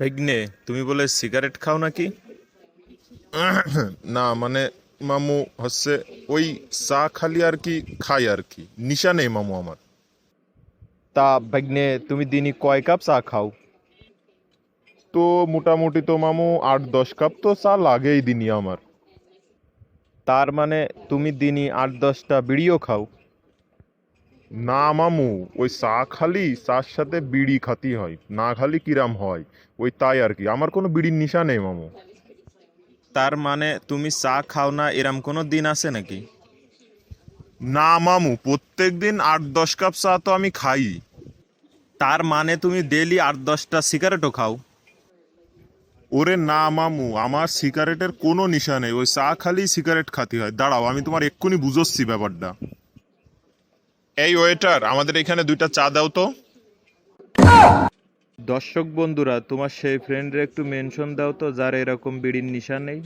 ভাগ্নে তুমি বলে সিগারেট খাও নাকি? না মানে মামু হচ্ছে ওই চা খালি আর কি খাই আর কি। নিশা নেই মামু আমার। তা ভাগ্নে তুমি দিনই কয় কাপ চা খাও? তো মোটামুটি তো মামু আট দশ কাপ তো চা লাগেই দিনই আমার। তার মানে তুমি দিনই আট দশটা বিড়িও খাও? না মামু ওই চা খালি চার সাথে বিড়ি খাতি হয় না খালি কিরাম হয় ওই তাই আর কি। আমার কোনো বিড়ির নিশা নেই মামু। তার মানে তুমি চা খাও না এরম কোনো দিন আছে নাকি? না মামু প্রত্যেক দিন আট দশ কাপ চা তো আমি খাই। তার মানে তুমি ডেলি আট দশটা সিগারেটও খাও? ওরে না মামু আমার সিগারেটের কোনো নিশা নেই ওই চা খালি সিগারেট খাতি হয়। দাঁড়াও আমি তোমার এক্ষুনি বুঝোচ্ছি ব্যাপারটা। এই ওয়েটার আমাদের এখানে দুইটা চা দাও তো। দর্শক বন্ধুরা, তোমার সেই ফ্রেন্ডের একটু মেনশন দাও তো, যার এরকম বিড়ির নিশা নেই।